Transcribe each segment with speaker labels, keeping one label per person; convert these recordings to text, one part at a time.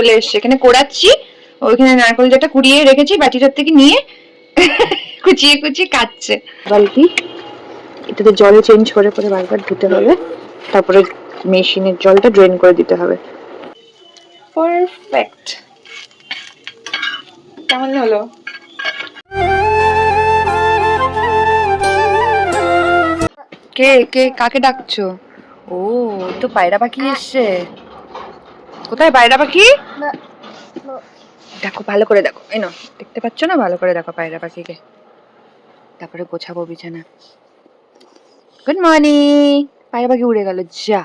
Speaker 1: চলে এসছে। এখানে কোড়াচ্ছি ওইখানে নারকেল যেটা কুড়িয়ে রেখেছি বাটিটার থেকে নিয়ে কুচিয়ে কুচিয়ে কাটছে। বালতি এটাতে জল চেঞ্জ করে করে বারবার ধুতে হবে। তারপরে মেশিনের জলটা ড্রেন করে দিতে হবে। পারফেক্ট কেমন হলো? কে কে কাকে ডাকছো? ও তো পায়রা পাখি এসছে। কোথায়? পায়রা পাখি? দেখো ভালো করে দেখো। এই নাও দেখতে পাচ্ছ না? ভালো করে দেখো পায়রা পাখিকে। তারপরে গোছাবো বিছানা। গুড মর্নিং পায়রা পাখি উড়ে গেল যা।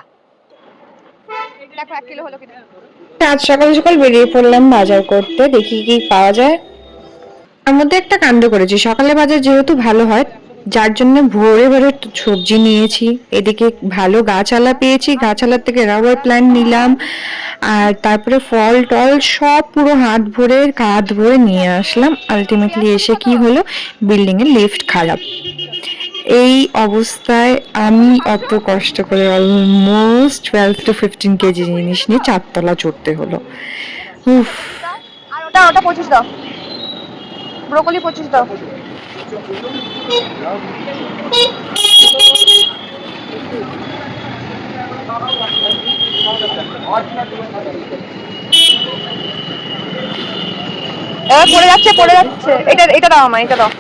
Speaker 1: আজ সকাল সকাল বেরিয়ে পড়লাম বাজার করতে দেখি কি পাওয়া যায়। তার মধ্যে একটা কাণ্ড করেছি। সকালে বাজার যেহেতু ভালো হয় যার জন্য ভোরে ভোরে সবজি নিয়েছি। এদিকে ভালো গাছালা পেয়েছি, গাছালার থেকে রাবার প্ল্যান্ট নিলাম। আর তারপরে ফল টল সব পুরো হাত ভরে, কাঁধ ভরে নিয়ে আসলাম। আলটিমেটলি এসে কি হলো? বিল্ডিং এর লিফট খারাপ। এই অবস্থায় আমি অত কষ্ট করে almost twelve to fifteen KG জিনিস নিয়ে চারতলা চড়তে হলো। উফ।
Speaker 2: ওটা ওটা পঁচিশ দাও। ব্রোকলি পঁচিশ দাও। পড়ে যাচ্ছে পড়ে যাচ্ছে। এটা এটা দাও আমার এটা দাও।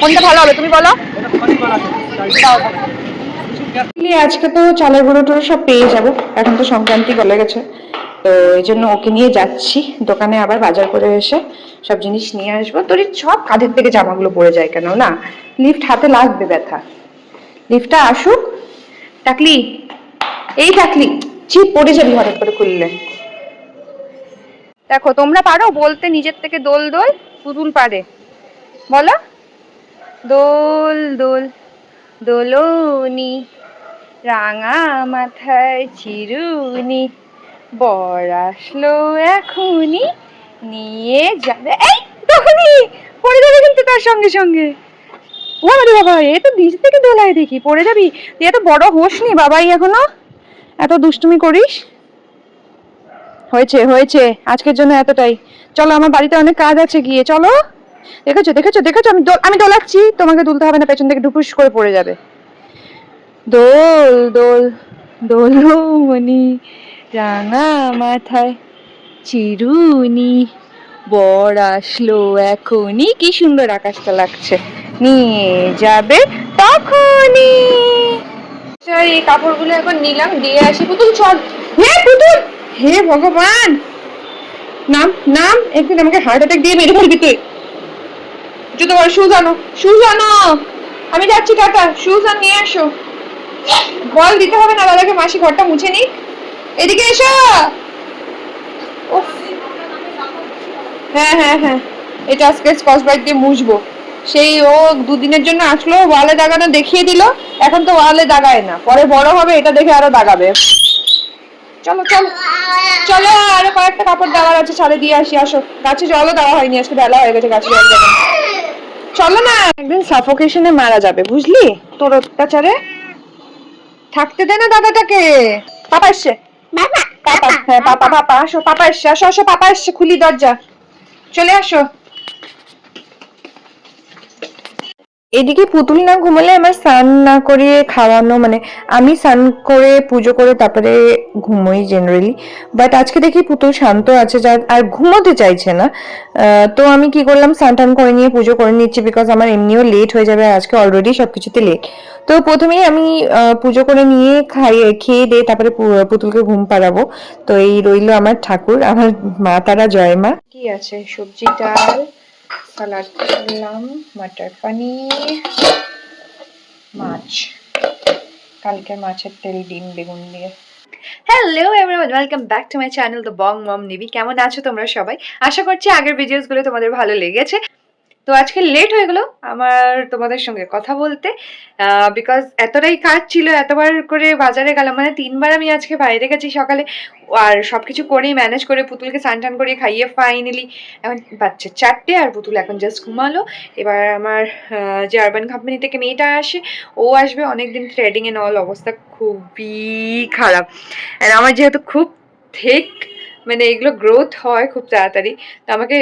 Speaker 2: কোনটা ভালো হবে, তুমি বলো? দাও।
Speaker 1: আজকে তো চালের গুঁড়ো টুড়ো সব পেয়ে যাব। এখন তো সংক্রান্তি গলে গেছে। তো এই জন্য ওকে নিয়ে যাচ্ছি। দোকানে আবার বাজার করে এসে সব জিনিস নিয়ে আসব। তোর সব কাঁধের থেকে জামাগুলো পড়ে যায় কেন, না? লিফট হাতে লাগবে ব্যথা। লিফটটা আসুক। টাকলি, এই টাকলি চিপ পড়ে যাবি হঠাৎ করে খুললে।
Speaker 2: দেখো, তোমরা পারো বলতে নিজের থেকে দোল দোল, পুতুল পারে। বলো। দোল দোল, দোলনি। রাঙা মাথায় চিরুনি, বর আসলো এখনই নিয়ে যাবে, এই তখনই পড়ে যাবে কিন্তু তার সঙ্গে সঙ্গে। ও আরে বাবা, এ তো নিচ থেকে দোলায় দেখি, পড়ে যাবি? তুই এত বড় হোস নি বাবাই এখনও, এত দুষ্টুমি করিস? হয়েছে হয়েছে, আজকের জন্য এতটাই। চলো, আমার বাড়িতে অনেক কাজ আছে গিয়ে, চলো। দেখেছ দেখেছ দেখেছ, আমি আমি দোলাচ্ছি, তোমাকে তুলতে হবে না, পেছন থেকে ডুপুস করে পড়ে যাবে। দোল দোল দোলমণি রাঙা মাথায় চিরুনি। বর আসলো এখনই। কি সুন্দর আকাশটা লাগছে। নিয়ে যাবে তখনই। আচ্ছা, এই কাপড়গুলো এখন নিলাম দিয়ে আসি। পুতুল চল। হে পুতুল! হে ভগবান! নাম নাম একদিন আমাকে হার্ট অ্যাটাক দিয়ে মেরে ফেলবি তুই। জুতো পরে শুজ আনো শুজ আমি যাচ্ছি টাটা। শুজ আর নিয়ে এসো বল, দিতে হবে না দাদাকে, মাসি ঘরটা মুছে নি এদিকে এসো। হ্যাঁ হ্যাঁ হ্যাঁ। এটা আজকে স্কচ ব্রাইট দিয়ে মুছবো। সেই ও দুদিনের জন্য আসলো ওয়ালে দাগানো দেখিয়ে দিল। এখন তো ওয়ালে দাগায় না। পরে বড় হবে, এটা দেখে আরও দাগাবে। চলো চলো। চলো, আরও কয়েকটা কাপড় দেওয়ার আছে ছাড়ে দিয়ে আসি, আসো। গাছে জলও দেওয়া হয়নি, আজকে বেলা হয়ে গেছে, গাছে জল দেবে। চলো না, একদিন সাফোকেশনে মারা যাবে, বুঝলি? তোর অত্যাচারে। থাকতে দে না দাদাটাকে। পাপা এসছে। পাপা হ্যাঁ পাপা পাপা আসো পাপা এসছে আসো আসো পাপা এসছে খুলি দরজা। চলে আসো। এদিকে পুতুল না ঘুমালে আমার স্নান না করিয়ে খাওয়ানো মানে আমি স্নান করে পুজো করে তারপরে ঘুমোই জেনারেলি বাট আজকে দেখি পুতুল শান্ত আছে যা আর ঘুমোতে চাইছে না। তো আমি কি করলাম, স্নান টান করে নিয়ে পুজো করে নিচ্ছি বিকজ আমার এমনিও লেট হয়ে যাবে আজকে অলরেডি সব কিছুতে লেট তো প্রথমেই আমি পুজো করে নিয়ে খাইয়ে খেয়ে দিয়ে তারপরে পুতুলকে ঘুম পাড়াবো। তো এই রইল আমার ঠাকুর, আমার মা তারা জয় মা। কি আছে? সবজি ডাল সালাড করলাম মটর পনির, মাছ। কালকে মাছের তেল ডিম, বেগুন দিয়ে। Hello everyone welcome back to my channel the Bong Mom Nivi কেমন আছো তোমরা সবাই? আশা করছি আগের ভিডিওসগুলো তোমাদের ভালো লেগেছে। তো আজকে লেট হয়ে গেলো আমার তোমাদের সঙ্গে কথা বলতে বিকজ এতটাই কাজ ছিল, এতবার করে বাজারে গেলাম মানে তিনবার আমি আজকে বাইরে গেছি সকালে, আর সব কিছু করেই ম্যানেজ করে পুতুলকে স্নান টান করে খাইয়ে ফাইনালি এখন বাচ্চা চারটে আর পুতুল এখন জাস্ট ঘুমালো। এবার আমার যে আরবান কোম্পানি থেকে মেয়েটা আসে, ও আসবে, অনেকদিন থ্রেডিং এ নল অবস্থা খুবই খারাপ। আর আমার যেহেতু খুব ঠিক মানে এগুলো গ্রোথ হয় খুব তাড়াতাড়ি। তো আমাকে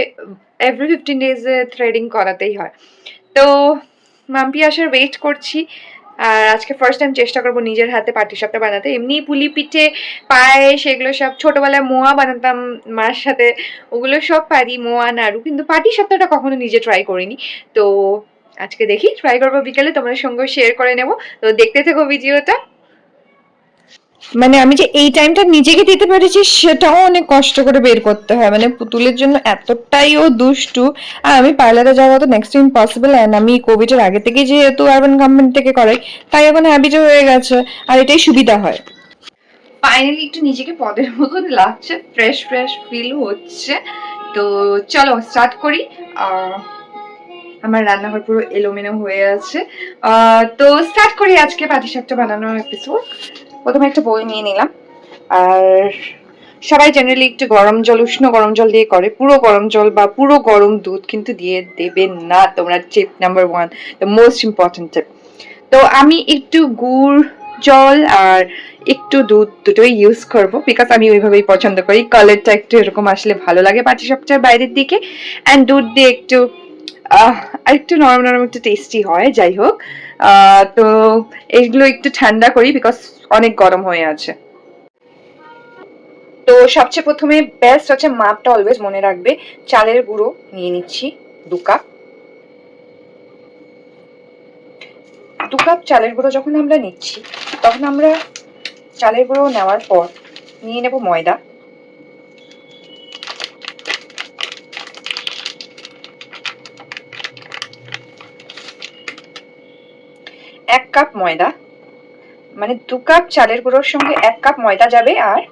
Speaker 2: এভরি ফিফটিন ডেজে থ্রেডিং করাতেই হয়। তো মাম্পি আসার ওয়েট করছি। আর আজকে ফার্স্ট টাইম চেষ্টা করব নিজের হাতে পাটিসাপটা বানাতে। এমনি পুলি পিঠে, পায়েস, এগুলো সব ছোটোবেলায় মোয়া বানাতাম, মার সাথে ওগুলো সব পারি, মোয়া, নাড়ু। কিন্তু পাটিসাপটাটা কখনো নিজে ট্রাই করিনি। তো আজকে দেখি ট্রাই করব বিকেলে, তোমাদের সঙ্গে শেয়ার করে নেব। তো দেখতে থেকো ভিডিওটা
Speaker 1: মানে আমি যে এই টাইমটা নিজেকে দিতে পেরেছি, সেটাও অনেক কষ্ট করে বের করতে হয়। মানে পুতুলের জন্য এতটাই ও দুষ্টু। আর আমি পার্লারে যাওয়া তো নেক্সট টাইম পসিবল অ্যান্ড আমি কোভিডের আগে থেকে যেহেতু আরবান কোম্পানি থেকে করাই, তাই এখন হ্যাবিট হয়ে গেছে। আর এটাই সুবিধা হয়।
Speaker 2: ফাইনালি একটু নিজেকে পদের মতন লাগছে। ফ্রেশ ফ্রেশ ফিল হচ্ছে। তো চলো স্টার্ট করি। আমার রান্নাঘর পুরো এলোমেলো হয়ে আছে। তো স্টার্ট করি আজকে পাটিসাপটা বানানোর এপিসোড প্রথমে একটা বই নিয়ে নিলাম। আর সবাই জেনারেলি একটু গরম জল, উষ্ণ গরম জল দিয়ে করে। পুরো গরম জল বা পুরো গরম দুধ কিন্তু দিয়ে দেবে না তোমরা tip number one the most important tip তো আমি একটু গুড় জল আর একটু দুধ দুটোই ইউজ করব বিকজ আমি ওইভাবেই পছন্দ করি। কালারটা একটু এরকম আসলে ভালো লাগে পাটি সবচেয়ে বাইরের দিকে। অ্যান্ড দুধ দিয়ে একটু আর একটু নরম নরম, একটু টেস্টি হয়, যাই হোক। তো এইগুলো একটু ঠান্ডা করি বিকজ অনেক গরম হয়ে আছে। তো সবচেয়ে প্রথমে বেস্ট হচ্ছে মাপটা অলওয়েজ মনে রাখবে। চালের গুঁড়ো নিয়ে নিচ্ছি দু কাপ দু কাপ চালের গুঁড়ো যখন আমরা নিচ্ছি, তখন আমরা চালের গুঁড়ো নেওয়ার পর নিয়ে নেব ময়দা এক কাপ ময়দা। মানে দু কাপ চালের গুঁড়োর সঙ্গে এক কাপ ময়দা যাবে আর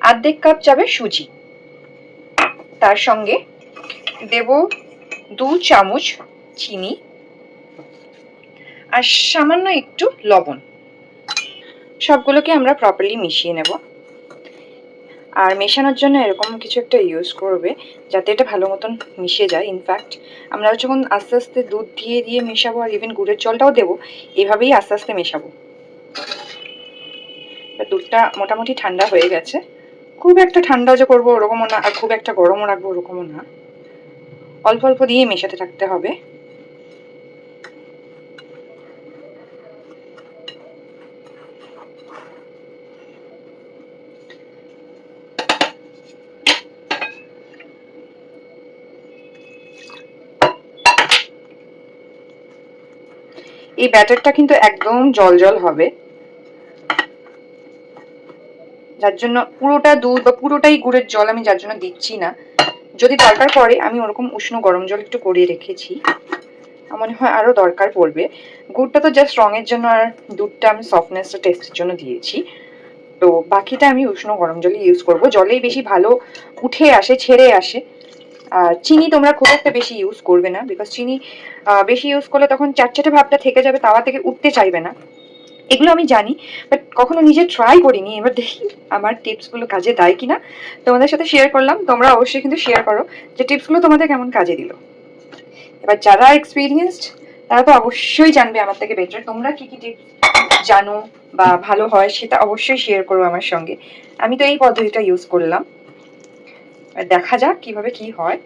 Speaker 2: আর্ধেক কাপ যাবে সুজি। তার সঙ্গে দেব দু চামচ চিনি আর সামান্য একটু লবণ। সবগুলোকে আমরা প্রপারলি মিশিয়ে নেব। আর মেশানোর জন্য এরকম কিছু একটা ইউজ করবে, যাতে এটা ভালো মতন মিশে যায় ইনফ্যাক্ট আমরা যখন আস্তে আস্তে দুধ দিয়ে দিয়ে মেশাবো আর ইভেন গুড়ের জলটাও দেবো, এভাবেই আস্তে আস্তে মেশাবো। দুধটা মোটামুটি ঠান্ডা হয়ে গেছে। খুব একটা ঠান্ডা যে করব ওরকমও না, আর খুব একটা গরমও রাখব ওরকমও না। অল্প অল্প দিয়ে মেশাতে থাকতে হবে। এই ব্যাটারটা কিন্তু একদম জল জল হবে। যার জন্য পুরোটা দুধ বা পুরোটাই গুড়ের জল আমি যার জন্য দিচ্ছি না। যদি দরকার পড়ে, আমি ওরকম উষ্ণ গরম জল একটু করিয়ে রেখেছি। মনে হয় আরও দরকার পড়বে। গুড়টা তো জাস্ট রঙের জন্য আর দুধটা আমি সফটনেসটা টেস্টের জন্য দিয়েছি। তো বাকিটা আমি উষ্ণ গরম জলই ইউজ করব। জলেই বেশি ভালো উঠে আসে, ছেড়ে আসে। চিনি তোমরা খুব একটা বেশি ইউজ করবে না বিকজ চিনি বেশি ইউজ করলে তখন চাটচাটে ভাবটা থেকে যাবে, তাওয়া থেকে উঠতে চাইবে না। এগুলো আমি জানি বাট কখনো নিজে ট্রাই করিনি। এবার দেখি আমার টিপসগুলো কাজে দেয় কিনা। তোমাদের সাথে শেয়ার করলাম, তোমরা অবশ্যই কিন্তু শেয়ার করো যে টিপসগুলো তোমাদের কেমন কাজে দিল। এবার যারা এক্সপিরিয়েন্সড তারা তো অবশ্যই জানবে আমার থেকে বেটার তোমরা কি কি টিপস জানো বা ভালো হয় সেটা অবশ্যই শেয়ার করো আমার সঙ্গে। আমি তো এই পদ্ধতিটা ইউজ করলাম। দেখা যাক কীভাবে কি হয়।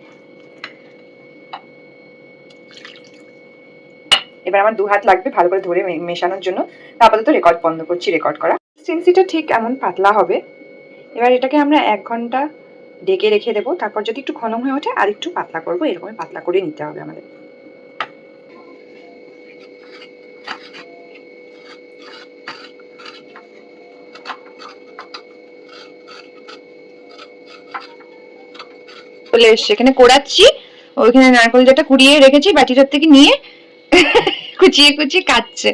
Speaker 2: এবার আমার দু হাত লাগবে ভালো করে ধরে মেশানোর জন্য। আপাতত রেকর্ড বন্ধ করছি রেকর্ড করা। সিনসিটা ঠিক এমন পাতলা হবে। এবার এটাকে আমরা এক ঘণ্টা ঢেকে রেখে দেবো। তারপর যদি একটু ঘন হয়ে ওঠে আর একটু পাতলা করব। এরকমই পাতলা করে নিতে হবে আমাদের। চলে এসছে। এখানে কোড়াচ্ছি, ওইখানে নারকেল যেটা কুড়িয়ে রেখেছি, বাটিটার থেকে নিয়ে কুচিয়ে কুচিয়ে কাটছে।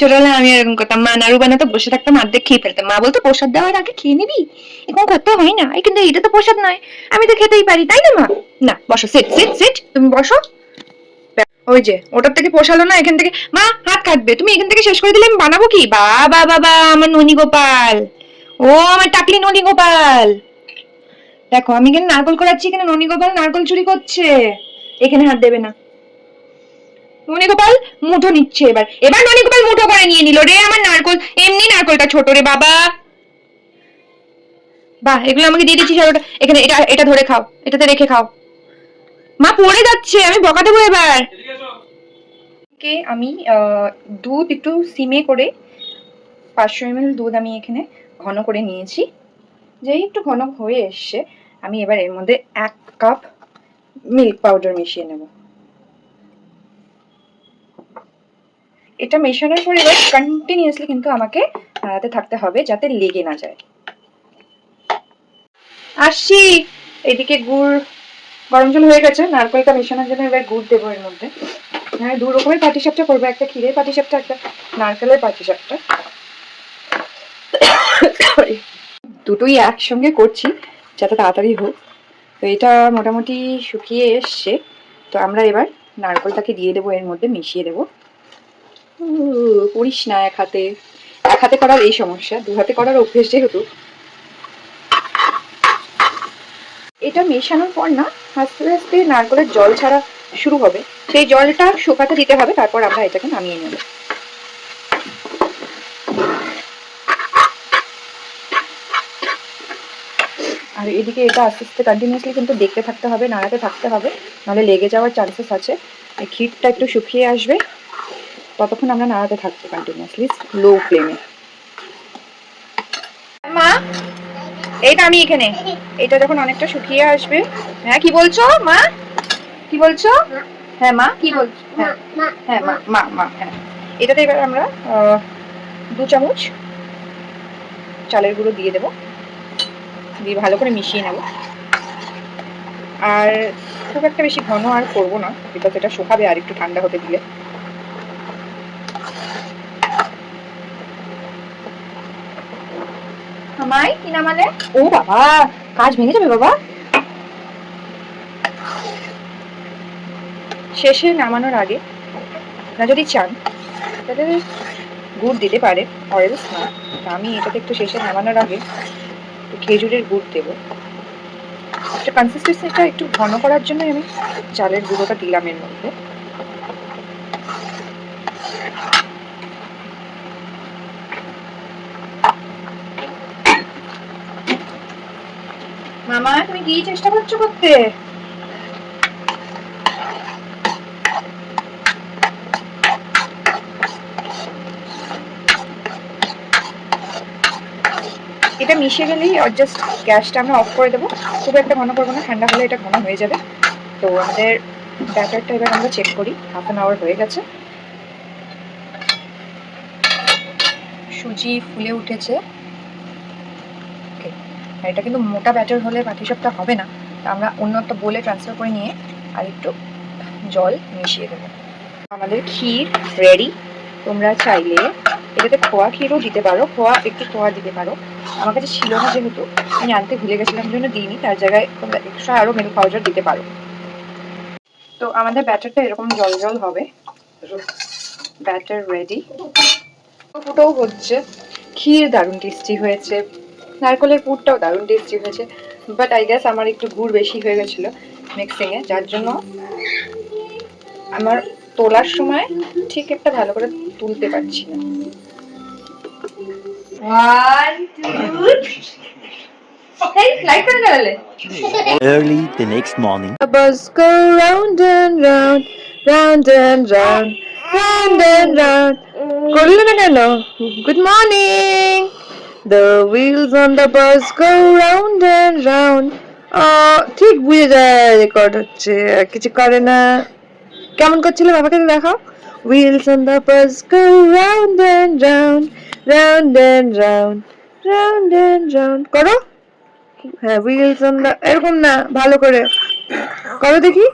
Speaker 2: ছোটবেলায় আমি এরকম করতাম। মা নাড়ু বানাতো, বসে থাকতাম অর্ধেক খেয়ে ফেলতাম। মা বলতো, প্রসাদ দেওয়ার আগে খেয়ে নিবি? এরকম করতে হয় না। কিন্তু এটা তো প্রসাদ নয়। আমি তো খেতেই পারি, তাই না মা? না, বসো সেট সেট সেট তুমি বসো। ওই যে, ওটার থেকে পোষালো না, এখান থেকে। মা, হাত কাটবে। তুমি এখান থেকে শেষ করে দিলে আমি বানাবো কি? বাবা বাবা, আমার ননী গোপাল। ও, আমার টাকলি ননী গোপাল। দেখো আমি এখানে নারকল করাচ্ছি এখানে ননী গোপাল নারকল চুরি করছে। এখানে হাত দেবে না। ননী গোপাল মুঠো নিচ্ছে এবার। এবার ননী গোপাল মুঠো করে নিয়ে নিল রে আমার নারকল এমনি নারকলটা ছোট রে বাবা। বাহ এগুলো আমাকে দিয়ে দিচ্ছিস আর ওটা এখানে এটা এটা ধরে খাও এটাতে রেখে খাও। মা পড়ে যাচ্ছে আমি বকা দেবো এবার। কে আমি আহ, দুধ একটু সিমে করে পাঁচশো এমএল দুধ আমি এখানে ঘন করে নিয়েছি। যেই একটু ঘন হয়ে এসছে আমি এবার এর মধ্যে এক কাপ মিল্ক পাউডার মিশিয়ে নেব। এটা মেশানোর পরে এবার কন্টিনিউয়াসলি কিন্তু আমাকে নাড়াতে থাকতে হবে যাতে লেগে না যায়। আসছি! এদিকে গুড়, গরম জল হয়ে গেছে, নারকেলটা মেশানোর জন্য এবার গুড় দেবো এর মধ্যে। হ্যাঁ দু রকমের পাটিসাপটা করব, একটা ক্ষীরের পাটিসাপটা একটা নারকেলের পাটিসাপটা দুটোই একসঙ্গে করছি। যাতে তাড়াতাড়ি হোক। তো এটা মোটামুটি শুকিয়ে এসছে। তো আমরা এবার নারকেলটাকে দিয়ে দেবো, এর মধ্যে মিশিয়ে দেবো। করিস না এক হাতে। এক হাতে করার এই সমস্যা, দু হাতে করার অভ্যেস যেহেতু। এটা মেশানোর পর না, আস্তে আস্তে নারকলের জল ছাড়া শুরু হবে। সেই জলটা শুকাতে দিতে হবে, তারপর আমরা এটাকে নামিয়ে নেব। আর এদিকে এটা আস্তে আস্তে কন্টিনিউসলি কিন্তু দেখতে থাকতে হবে, নাড়াতে থাকতে হবে, নাহলে লেগে যাওয়ার চান্সেস আছে। ক্ষীরটা একটু শুকিয়ে আসবে। ততক্ষণ আমরা নাড়াতে থাকব কন্টিনিউসলি লো ফ্লেমে মা, এইটা আমি এখানে। এটা যখন অনেকটা শুকিয়ে আসবে হ্যাঁ কি বলছো মা? কি বলছো? হ্যাঁ মা, কি বলছো হ্যাঁ হ্যাঁ মা মা মা হ্যাঁ। এটাতে এবার আমরা দু চামচ চালের গুঁড়ো দিয়ে দেবো। দিয়ে ভালো করে মিশিয়ে নেব। আর খুব একটা বেশি ঘন আর করব না বিকজ এটা শুকাবে আর একটু ঠান্ডা হতে দিলে। আমায় কি নামালে? ও বাবা, কাজ ভেঙে যাবে বাবা। শেষে নামানোর আগে না যদি চান, তাহলে গুড় দিতে পারে অরেলস না। আমি এটাতে একটু শেষে নামানোর আগে একটু খেজুরের গুড় দেবো। একটা কনসিস্টেন্সিটা একটু ঘন করার জন্য আমি চালের গুঁড়োটা দিলাম এর মধ্যে। মামা, তুমি কি চেষ্টা করছ করতে? এটা মিশে গেলেই জাস্ট গ্যাসটা আমরা অফ করে দেবো। খুব একটা ঘন করব না, ঠান্ডা হলে এটা ঘন হয়ে যাবে। তো আমাদের ব্যাটারটা এবার আমরা চেক করি হাফ অ্যান আওয়ার হয়ে গেছে। সুজি ফুলে উঠেছে। ওকে এটা কিন্তু মোটা ব্যাটার হলে বাকি সবটা হবে না। আমরা অন্য একটা বলে ট্রান্সফার করে নিয়ে আর একটু জল মিশিয়ে দেবো। আমাদের ক্ষীর রেডি তোমরা চাইলে এটাতে খোয়া ক্ষীরও দিতে পারো, খোয়া একটু খোয়া দিতে পারো। আমার কাছে ছিল না যেহেতু, আমি আনতে ভুলে গেছিলাম জন্য দিইনি। তার জায়গায় তোমরা এক্সট্রা আরও মিল্ক পাউডার দিতে পারো। তো আমাদের ব্যাটারটা এরকম জল জল হবে। ব্যাটার রেডি ফুটোও হচ্ছে ক্ষীর দারুণ টেস্টি হয়েছে। নারকলের পুরটাও দারুণ টেস্টি হয়েছে। বাট আই গেস আমার একটু গুড় বেশি হয়ে গেছিল মিক্সিংয়ে যার জন্য আমার তোলার সময় ঠিক একটা ভালো করে তুলতে পারছি না ওয়ান টু লাইট করে জ্বালালে
Speaker 3: Early the next morning.
Speaker 2: The bus go round and round, round and round, round and round. করলে না কেন good morning the wheels on the bus go round and round ঠিক বুঝে যায় রেকর্ড হচ্ছে আর কিছু করে না কেমন করছিল বাবাকে দেখাও wheels on the bus go round and round round and round round and round করো হ্যাঁ wheels on the এরকম না ভালো করে করো দেখি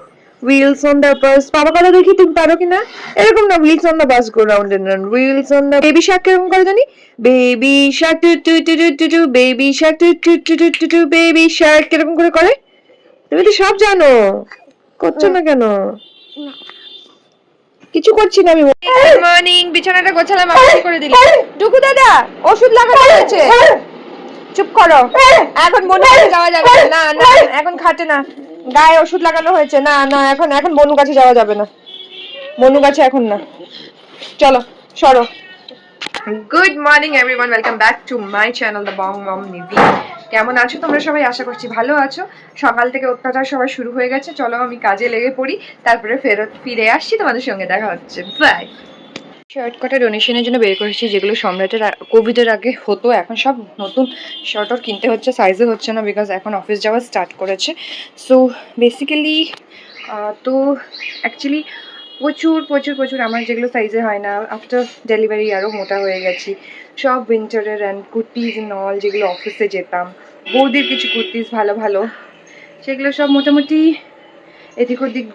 Speaker 2: wheels on the bus বাবা করো দেখি তুমি পারো কিনা এরকম না wheels on the bus go round and round wheels on the baby shark কীরকম করে জানি baby shark doo doo doo doo doo baby shark doo doo doo doo doo baby shark কীরকম করে করে তুমি তো সব জানো করছ না কেন কিছু করছি না আমি। গুড মর্নিং বিছানাটা গোছালাম আপনি করে দিলি? ডুকু দাদা ওষুধ লাগানো হয়েছে। চুপ করো। এখন বনু কাছে যাওয়া যাবে না না না এখন খাটে না। গায়ে ওষুধ লাগানো হয়েছে না না এখন এখন বনু কাছে যাওয়া যাবে না। বনু কাছে এখন না। চলো সরো। Good morning everyone welcome back to my channel the Bong Mom Nivi কেমন আছো তোমরা সবাই? আশা করছি ভালো আছো। সকাল থেকে অত্যাচার সবাই শুরু হয়ে গেছে। চলো আমি কাজে লেগে পড়ি। তারপরে ফেরত ফিরে আসছি। তোমাদের সঙ্গে দেখা হচ্ছে। বাই শার্ট কটা ডোনেশনের জন্য বের করেছি, যেগুলো সম্রাটের কোভিডের আগে হতো। এখন সব নতুন শার্টর কিনতে হচ্ছে। সাইজে হচ্ছে না বিকজ এখন অফিস যাওয়া স্টার্ট করেছে। সো বেসিক্যালি তো অ্যাকচুয়ালি প্রচুর প্রচুর প্রচুর আমার যেগুলো সাইজে হয় না আফটার ডেলিভারি আরও মোটা হয়ে গেছি। সব উইন্টারের অ্যান্ড কুর্তিজ নল যেগুলো অফিসে যেতাম। বৌদির কিছু কুর্তিজ ভালো ভালো। সেগুলো সব মোটামুটি এদিক ওদিক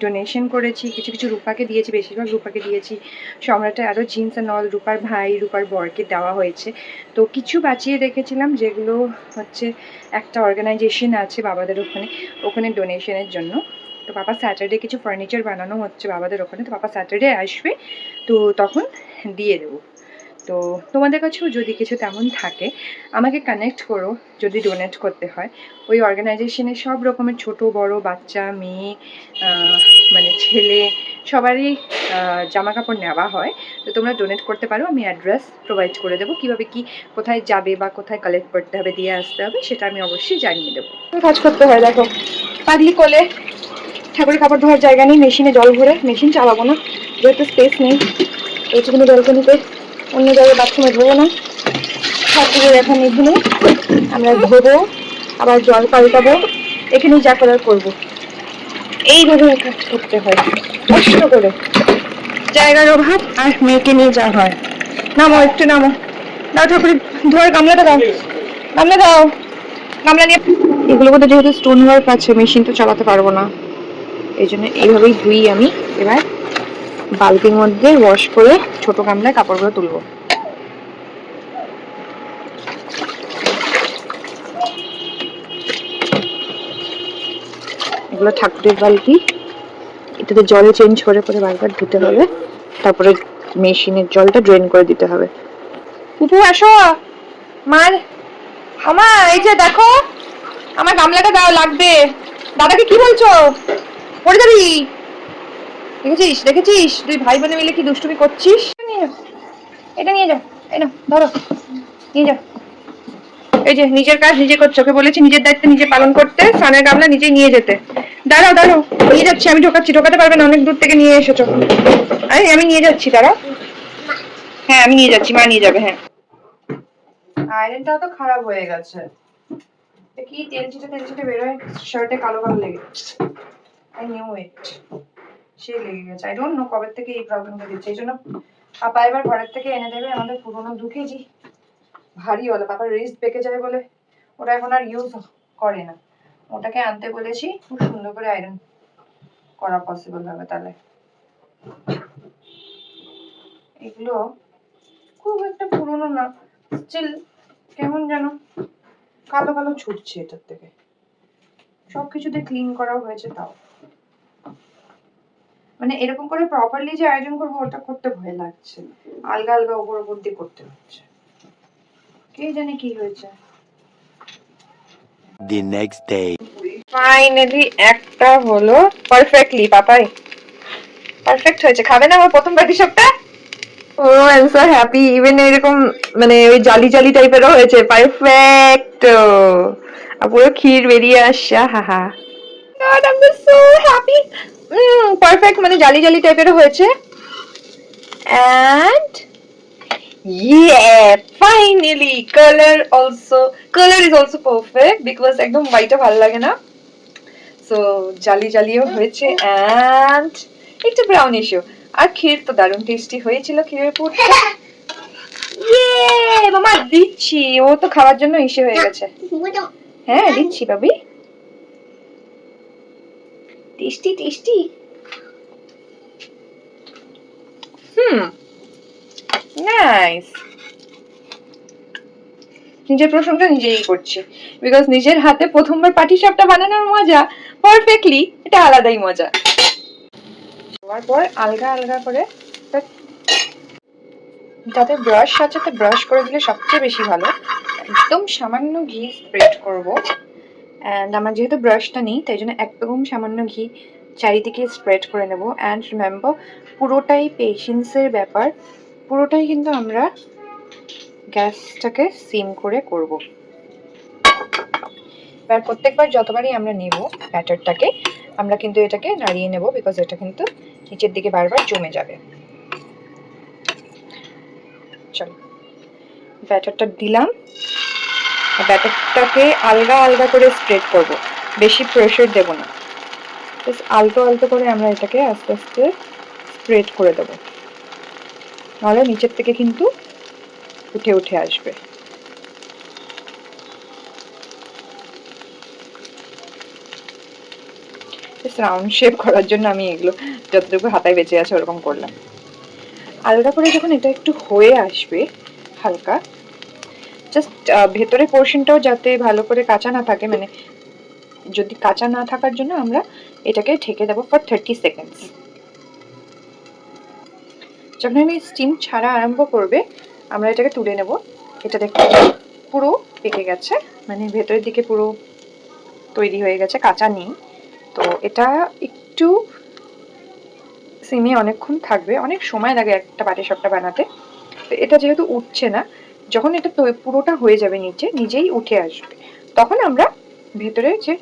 Speaker 2: ডোনেশন করেছি। কিছু কিছু রূপাকে দিয়েছি, বেশিরভাগ রূপাকে দিয়েছি। সম্রাটে আরও জিন্স অ্যান্ড অল রূপার ভাই, রূপার বরকে দেওয়া হয়েছে। তো কিছু বাঁচিয়ে রেখেছিলাম যেগুলো হচ্ছে একটা অর্গানাইজেশন আছে বাবাদের ওখানে ওখানে ডোনেশনের জন্য। তো বাবা স্যাটারডে কিছু ফার্নিচার বানানো হচ্ছে বাবাদের ওখানে, তো বাবা স্যাটারডে আসবে, তো তখন দিয়ে দেবো। তো তোমাদের কাছেও যদি কিছু তেমন থাকে, আমাকে কানেক্ট করো, যদি ডোনেট করতে হয়। ওই অর্গানাইজেশনে সব রকমের ছোট, বড়, বাচ্চা, মেয়ে মানে ছেলে, সবারই জামা কাপড় নেওয়া হয়। তো তোমরা ডোনেট করতে পারো, আমি অ্যাড্রেস প্রোভাইড করে দেবো। কীভাবে কি, কোথায় যাবে বা কোথায় কালেক্ট করতে হবে, দিয়ে আসতে হবে, সেটা আমি অবশ্যই জানিয়ে দেবো। কাজ করতে হয়, দেখো। পাগলি কোলে। ঠাকুরের কাপড় ধোয়ার জায়গা নেই, মেশিনে জল ভরে, মেশিন চালাবো না, যেহেতু স্পেস নেই। এইটুকুনি জলকনিতে অন্য জায়গায় বাথরুমে ধোবো না। ঠাকুরের এখন এখানে, আমরা ধোবো, আবার জল পাল্টাবো, এখানেই যা করার করব। এইভাবে কাজ করতে হয়, কষ্ট করে। জায়গার অভাব আর মেয়েকে নিয়ে যা হয়। নামো, একটু নামো। দাও ঠাকুরের, ধোয়ার গামলাটা দাও। গামলা দাও। গামলা নিয়ে এগুলো মধ্যে যেহেতু স্টোন ওয়ার্ক আছে, মেশিন তো চালাতে পারব না। এই জন্য এইভাবেই ধুই আমি। এবার বালতির মধ্যে ওয়াশ করে ছোট গামলায় কাপড়গুলো তুলবো। এগুলো ঠাকুরের বালতি। এটাতে জল চেঞ্জ করে করে বারবার ধুতে হবে। তারপরে মেশিনের জলটা ড্রেন করে দিতে হবে। পুপু আসো। মার। আমার এই যে দেখো। আমার গামলাটা দাও, লাগবে। দাদাকে কি বলছো? পড়ে যাবি? দেখেছিস? দেখেছিস? তুই ভাই বোনে মিলে কি দুষ্টুমি করছিস? নিয়ে যাও এটা নিয়ে যাও না ধরো। নিয়ে যাও এই যে নিজের কাজ নিজে করছ। ওকে বলেছি নিজের দায়িত্ব নিজে পালন করতে সানের গামলা নিজে নিয়ে যেতে। দাঁড়াও দাঁড়াও। নিয়ে যাচ্ছি আমি ঢোকাচ্ছি। ঢোকাতে পারবে না অনেক দূর থেকে নিয়ে এসেছ। আরে আমি নিয়ে যাচ্ছি দাঁড়াও। হ্যাঁ আমি নিয়ে যাচ্ছি মা নিয়ে যাবে হ্যাঁ। আয়রনটাও তো খারাপ হয়ে গেছে। এটা কি তেল ছিটে তেল ছিটে বেরোয় শার্টে কালো কালো লেগে আই নিউ ইট সেই লেগে গেছে। আই ডোন্ট নো কবে থেকে এই প্রবলেমটা দিচ্ছে। এই জন্য পাপা এবার ঘরের থেকে এনে দেবে আমাদের পুরোনো দু কেজি। ভারী হলো পাপার রিস্ট পেকে যাবে বলে ওটা এখন আর ইউজ করে না। ওটাকে আনতে বলেছি, খুব সুন্দর করে আয়রন করা পসিবল হবে তাহলে। এগুলো খুব একটা পুরোনো না। স্টিল কেমন যেন কালো কালো ছুটছে এটার থেকে। সবকিছুতে ক্লিন করাও হয়েছে তাও। মানে এরকম করে প্রপারলি যে আয়োজন করব ওটা করতে ভয় লাগছে আলগা আলগা ওপর ওপর দিয়ে করতে হচ্ছে। কে জানে কি হয়েছে?
Speaker 3: The next day.
Speaker 2: ফাইনালি একটা হলো পারফেক্টলি পাপাই। পারফেক্ট হয়েছে। খাবে না আমার প্রথম বাকি সবটা ও I am so happy even এরকম মানে ওই জালি জালি টাইপেরও হয়েছে। পারফেক্ট আর পুরো ক্ষীর বেরিয়ে আসছে। হা হা God I am so happy perfect মানে জালি জালি টাইপেরও হয়েছে। And yeah finally color also color is also perfect because একদম white ভালো লাগে না। সো জালি জালিও হয়েছে and একটু ব্রাউন ইস্যু আর ক্ষীর তো দারুণ টেস্টি হয়েছিল ক্ষীরের পুরটা। ইয়ে মামা দিচ্ছি ও তো খাওয়ার জন্য ইসে হয়ে গেছে। হ্যাঁ দিচ্ছি বাবি টেস্টি টেস্টি। হুম নাইস নিজের প্রশংসা নিজেই করছি। বিকজ নিজের হাতে প্রথমবার পাটি সাপটা বানানোর মজা পারফেক্টলি এটা আলাদাই মজা। দেওয়ার পর আলগা আলগা করে যাতে ব্রাশ আছে তো ব্রাশ করে দিলে সবচেয়ে বেশি ভালো। একদম সামান্য ঘি স্প্রেড করব। অ্যান্ড আমার যেহেতু ব্রাশটা নেই, তাই জন্য একদম সামান্য ঘি চারিদিকে স্প্রেড করে নেব। অ্যান্ড রিমেম্বার পুরোটাই পেশেন্সের ব্যাপার। পুরোটাই কিন্তু আমরা গ্যাসটাকে সিম করে করব। এবার প্রত্যেকবার যতবারই আমরা নেব ব্যাটারটাকে, আমরা কিন্তু এটাকে নাড়িয়ে নেব বিকজ এটা কিন্তু নিচের দিকে বারবার জমে যাবে। চলো। ব্যাটারটা দিলাম। ব্যাটারটাকে আলগা আলগা করে স্প্রেড করব। বেশি প্রেশার দেব না। আলতো আলতো করে আমরা এটাকে আস্তে আস্তে স্প্রেড করে দেবো। নাহলে নিচের থেকে কিন্তু উঠে উঠে আসবে। রাউন্ড শেপ করার জন্য আমি এগুলো যতটুকু হাতায় বেঁচে আছে ওরকম করলাম। আলাদা করে যখন এটা একটু হয়ে আসবে, হালকা জাস্ট ভেতরে পোর্শনটাও যাতে ভালো করে কাঁচা না থাকে মানে যদি কাঁচা না থাকার জন্য আমরা এটাকে ঢেকে দেবো ফর থার্টি সেকেন্ডস যখন আমি স্টিম ছাড়া আরম্ভ করবে, আমরা এটাকে তুলে নেব। এটা দেখতে পুরো পেকে গেছে মানে ভেতরের দিকে পুরো তৈরি হয়ে গেছে, কাঁচা নেই। তো এটা একটু সিমে অনেকক্ষণ থাকবে, অনেক সময় লাগে একটা পাটি সবটা বানাতে। তো এটা যেহেতু উঠছে না যখন এটা পুরোটা হয়ে যাবে নিচে নিজেই উঠে আসবে। তখন আমরা ভেতরে যে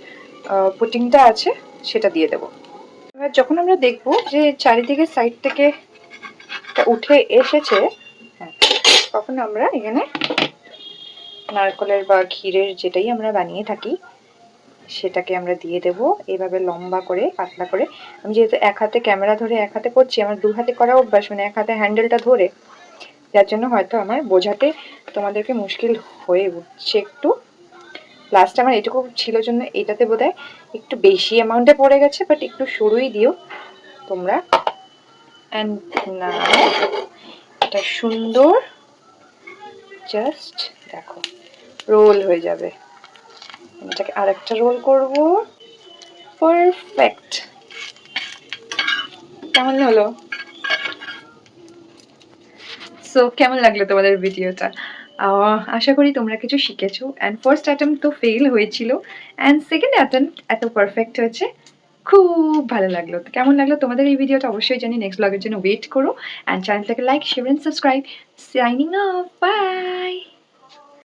Speaker 2: পুটিংটা আছে সেটা দিয়ে দেবো। এবার যখন আমরা দেখব যে চারিদিকে সাইড থেকে উঠে এসেছে হ্যাঁ, তখন আমরা এখানে নারকলের বা ক্ষীরের যেটাই আমরা বানিয়ে থাকি সেটাকে আমরা দিয়ে দেব। এভাবে লম্বা করে পাতলা করে। আমি যেহেতু এক হাতে ক্যামেরা ধরে এক হাতে করছি আমার দু হাতে করা অভ্যাস মানে এক হাতে হ্যান্ডেলটা ধরে যার জন্য হয়তো আমার বোঝাতে তোমাদেরকে মুশকিল হয়ে উঠছে একটু। লাস্ট আমার এটুকু ছিল জন্য এটাতে বোধহয় একটু বেশি অ্যামাউন্টে পড়ে গেছে বাট একটু শুরুই দিও তোমরা। অ্যান্ড না এটা সুন্দর। জাস্ট দেখো রোল হয়ে যাবে। এটাকে আরেকটা রোল করব। পারফেক্ট কেমন হলো? সো কেমন লাগল তোমাদের ভিডিওটা? আশা করি তোমরা কিছু শিখেছো। অ্যান্ড ফার্স্ট অ্যাটেম্প তো ফেল হয়েছিল। অ্যান্ড সেকেন্ড অ্যাটেম্প এত পারফেক্ট হয়েছে। খুব ভালো লাগল। তো কেমন লাগল তোমাদের এই ভিডিওটা অবশ্যই জানি। নেক্সট ব্লগের জন্য ওয়েট করো। অ্যান্ড চ্যানেলটাকে like share and subscribe signing off bye